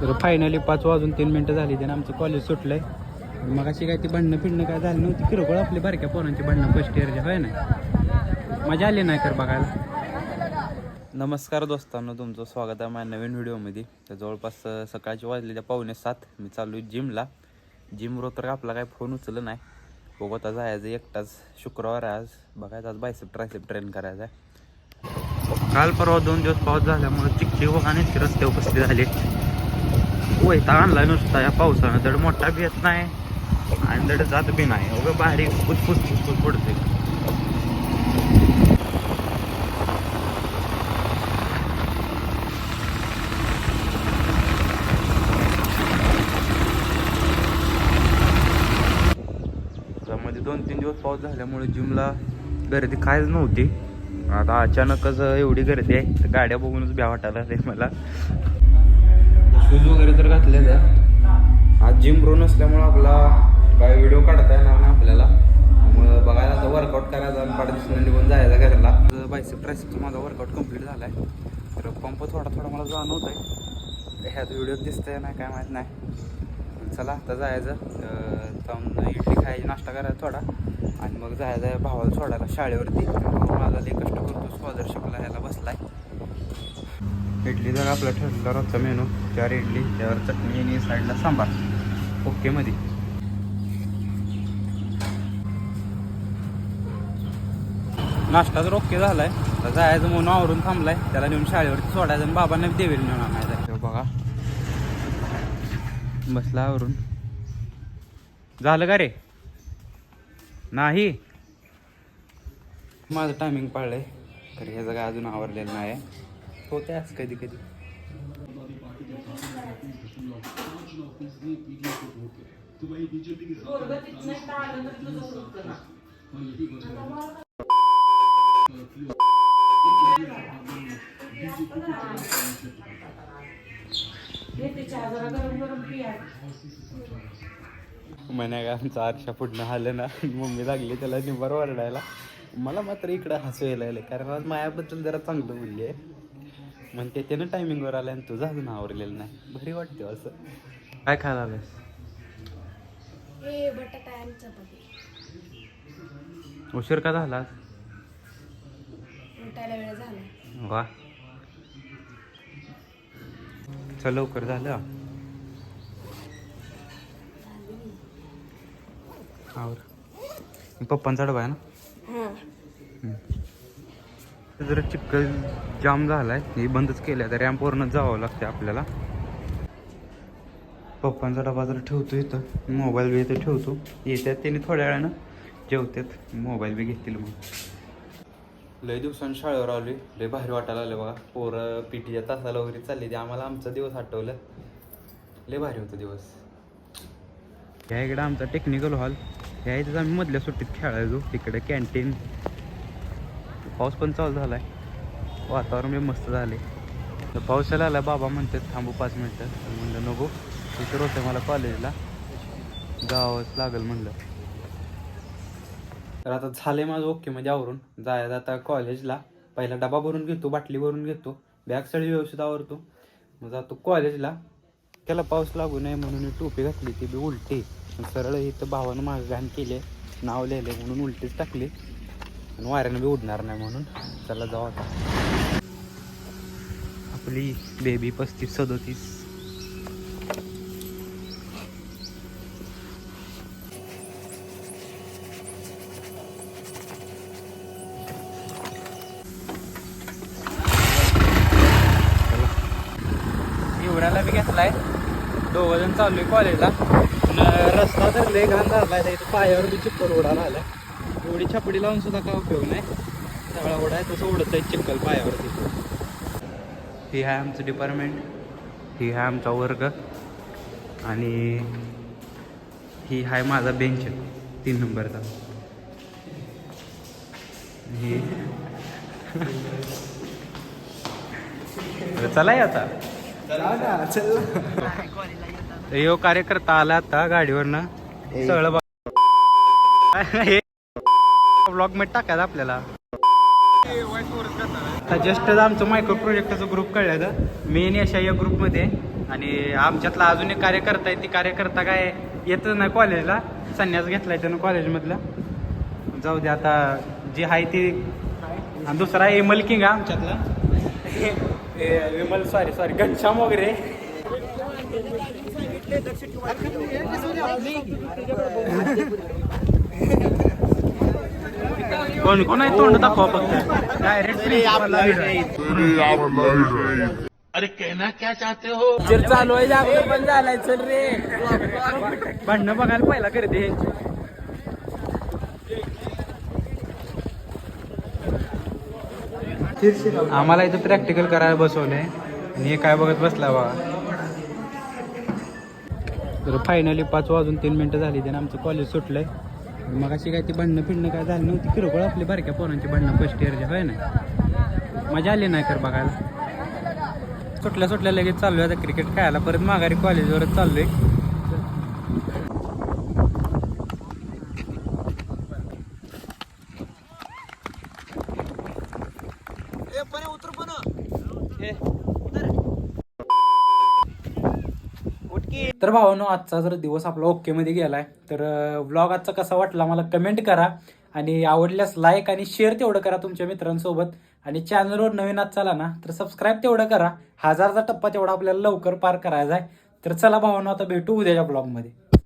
तर फायनली पाच वाजून तीन मिनटं झाली त्यानं आमचं कॉलेज सुटलंय. मग अशी काय ती भांडणं फिरणं काय झालं नव्हती. किरकोळ आपली बारक्या पोरांची भांडणं फर्स्ट इयरच्या होय ना? मजा आली नाही कर बघायला. नमस्कार दोस्तांनो तुमचं स्वागत आहे माझ्या नवीन व्हिडिओमध्ये. तर जवळपास सकाळची वाजलेल्या पावणे सात. मी चालू आहे जिमला जिमवर तर आपला काय फोन उचलला नाही. बघू आता जायचं एकटाच. शुक्रवार आज. बघायचं आज बायसेप ट्रायसेप ट्रेन करायचा आहे. काल परवा दोन दिवस पाऊस झाल्यामुळे चिकचिक आणि रस्ते उपस्थित झाले. वैता आणला नुसता या पावसानं. दड मोठा बी येत नाही आणि दड जात बी नाही. अगं भारी फुसफुस फुसफुस पडते त्यामध्ये दोन तीन दिवस पाऊस झाल्यामुळे जिमला गर्दी कायच नव्हती. आता अचानकच एवढी गर्दी आहे तर गाड्या बघूनच भ्या वाटायला मला. शूज वगैरे तर घातले आज जिम प्रो नसल्यामुळं आपला काय व्हिडिओ काढता येणार ना आपल्याला. मग बघायला आता वर्कआउट करायचा आणि पाठ दिसून निघून जायचा घरला. बायसेप ट्रायसेपचा माझा वर्कआउट कंप्लीट झाला आहे तर पंप थोडा थोडा मला जाणवत आहे ह्यात व्हिडिओ दिसतंय नाही काय माहीत नाही. चला आता जायचं. जाऊन इडली खायची नाश्ता करायचा थोडा. आणि मग जायचं भावाला सोडायला शाळेवरती. माझा लई कष्ट करतो स्कॉलरशिपला ह्याला इडली जर आपला ठरलेला रोजचा मेनू चार इडली त्यावर चटणी आणि साईडला सांबार. ओके मध्ये नाश्ता तर ओके झालाय तर जायचं म्हणून आवरून थांबलाय. त्याला नेऊन शाळेवरती सोडायचं आणि बाबांना देवील नेऊन आणायचं. बघा. बसला आवरून. झालं का रे? नाही? माझं टायमिंग पाळलंय. तर ह्याचं काय अजून आवरलेलं नाही होत्याच कधी कधी. म्हणे का आमचं आरशा पुढनं आलं ना मम्मी लागली त्याला निंबर वरडायला मला मात्र इकडं हसू यायला कारण आज मायाबद्दल जरा चांगलं बोलली आहे म्हणते त्यानं टायमिंगवर आलं आणि तुझं अजून आवरलेलं नाही. भारी वाटते असं. काय खायला आलंस हे बटाटा आणि चपाती. उशीर का झाला आज? उठायला वेळ झाला. वा. चल लवकर झालं. आवर. पप्पांचा डबा आहे ना? हां. जरा चिखल जाम झालाय. हे बंदच केलंय. तर रॅम्पवरनं जावं लागते आपल्याला. पप्पांचा डबा जर ठेवतो इथं. मोबाईल बी इथं ठेवतो. येतात त्यांनी थोड्या वेळानं. जेवतात मोबाईल बी घेतील मग. लय दिवसांनी शाळेवर आली लय भारी वाटायला आलं बघा. पोरं पीटीच्या तासाला वगैरे चालली ते. आम्हाला आमचा दिवस आठवलं. लय भारी होता दिवस. ह्या इकडं आमचा टेक्निकल हॉल ह्या इथेच आम्ही मधल्या सुट्टीत खेळायचो. इकडे कॅन्टीन पाऊस पण चालू झाला आहे वातावरण बी मस्त झाले तर पावसाला आला बाबा म्हणतात थांबू पाच मिनटं. तर म्हणलं नको. इतर होतं मला कॉलेजला जावंच लागल म्हणलं. तर आता झाले माझं ओके म्हणजे आवरून. जायचं आता कॉलेजला. पहिला डबा भरून घेतो बाटली भरून घेतो. बॅग सगळी व्यवस्थित आवरतो. मग जातो कॉलेजला. त्याला पाऊस लागू नये म्हणून मी टोपी घातली ती बी उलटी. सरळ इथं भावानं मागं घाण केले नाव लिहिले म्हणून उलटीच टाकली. आणि वाऱ्यानं बी उडणार नाही म्हणून चला जाऊ आता. आपली बेबी पस्तीस सदोतीस. एवढ्याला बी घेतलाय. दोघं जण चाललोय कॉलेजला रस्ता तर लय घाण झाला पायावर बी चिप्पर उडाला आला एवढी छपडी लावून सुद्धा काय उपयोग नाही. सगळा उडाय तसं उडत आहे चिक्कल पायावरती. ही आहे आमचं डिपार्टमेंट ही आहे आमचा वर्ग आणि ही आहे माझा बेंच तीन नंबरचा. ही चला आता. यो कार्यकर्ता आला आता गाडीवरनं. सगळं ब्लॉगमध्ये टाकायचं आपल्याला. आता जस्ट आमचं मायक्रो प्रोजेक्टचा ग्रुप कळलं मी आणि अशा या ग्रुपमध्ये आणि आमच्यातला अजून एक कार्यकर्ता आहे ती कार्यकर्ता काय येतच नाही कॉलेजला संन्यास घेतलाय त्यानं कॉलेजमधला जाऊ दे आता जी आहे ती आणि दुसरा एमल किंग आहे आमच्यातला. ए, विमल सॉरी सॉरी घनश्याम वगैरे. कोण कोण आहे तोंड दाखवा फक्त. डायरेक्ट जर चालू आहे जागोदर पण झालाय चल रे. भांडणं बघायला पहिला करते ह्यांची आम्हाला इथं प्रॅक्टिकल करायला बसवलंय. आणि हे काय बघत बसला बा तर फायनली पाच वाजून तीन मिनटं झाली त्यानं आमचं कॉलेज सुटलंय. मग अशी काय ती भांडणं फिरणं काय झालं नव्हती? किरकोळ आपली बारक्या पोरांची भांडणं फर्स्ट इयरची होय ना? मजा आली नाही कर बघायला. सुटल्या सुटल्या लगेच चाललोय आता क्रिकेट खेळायला. परत माघारी कॉलेजवरच चाललोय. तर भावानो आजचा जर दिवस आपला ओकेमध्ये गेला गेलाय तर व्लॉग आजचा कसा वाटला मला कमेंट करा. आणि आवडल्यास लाईक आणि शेअर तेवढं करा तुमच्या मित्रांसोबत. आणि चॅनलवर नवीन आज चला ना तर सबस्क्राईब तेवढं करा. हजारचा टप्पा तेवढा आपल्याला लवकर पार करायचा आहे. तर चला भावानो आता भेटू उद्याच्या ब्लॉगमध्ये